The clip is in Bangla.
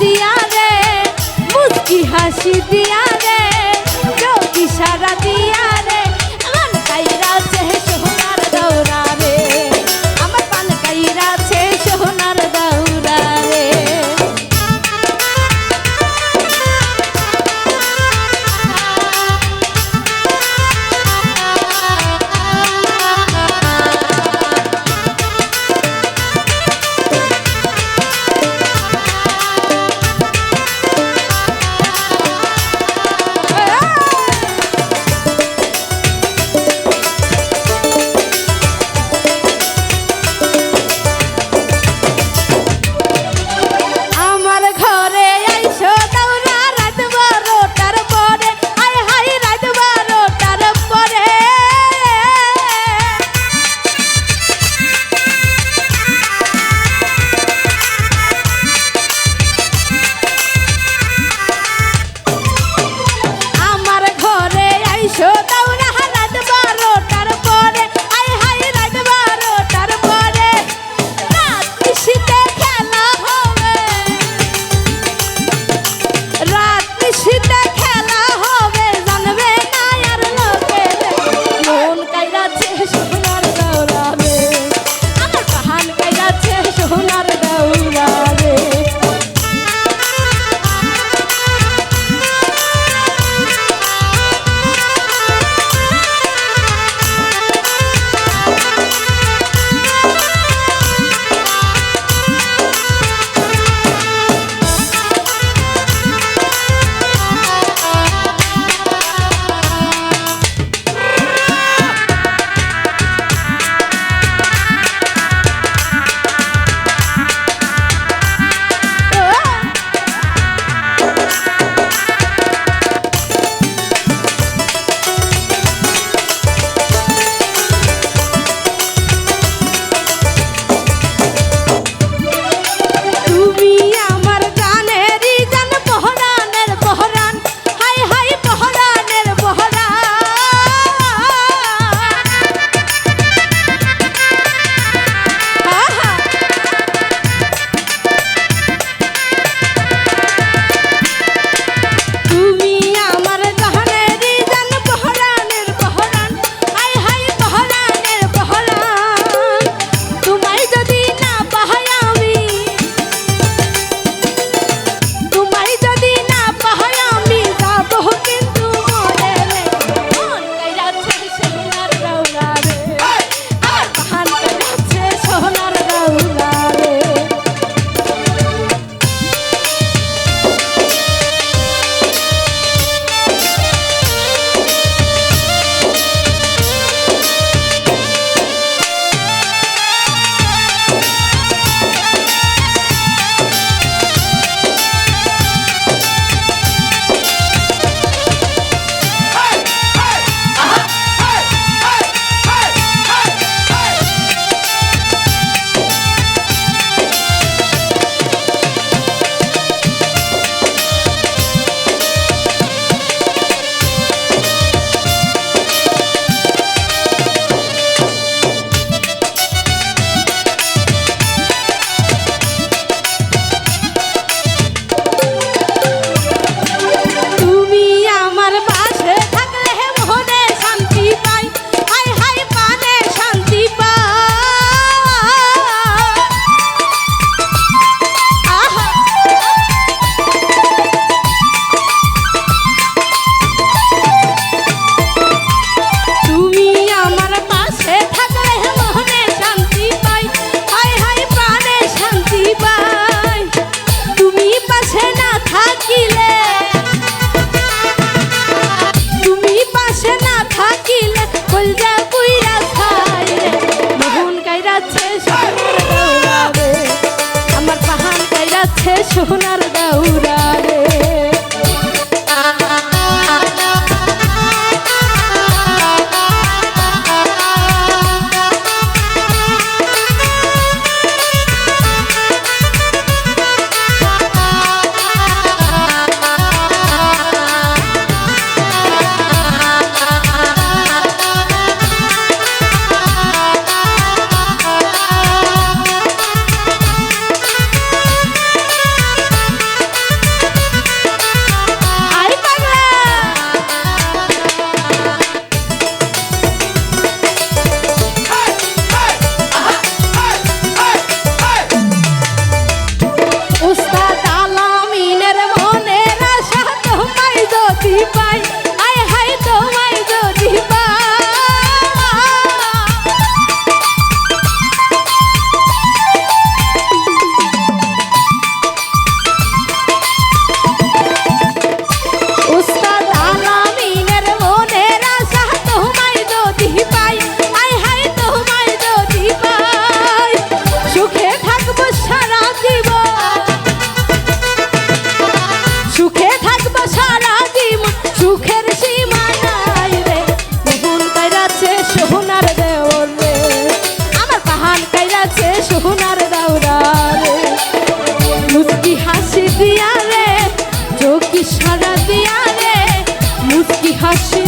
দিয়া রে মুচকি হাসি দিয়া রে সোনার দৌড়াবে হাসি দিয়া রে চোখি সারা দিয়া রে মুস্কি হাসি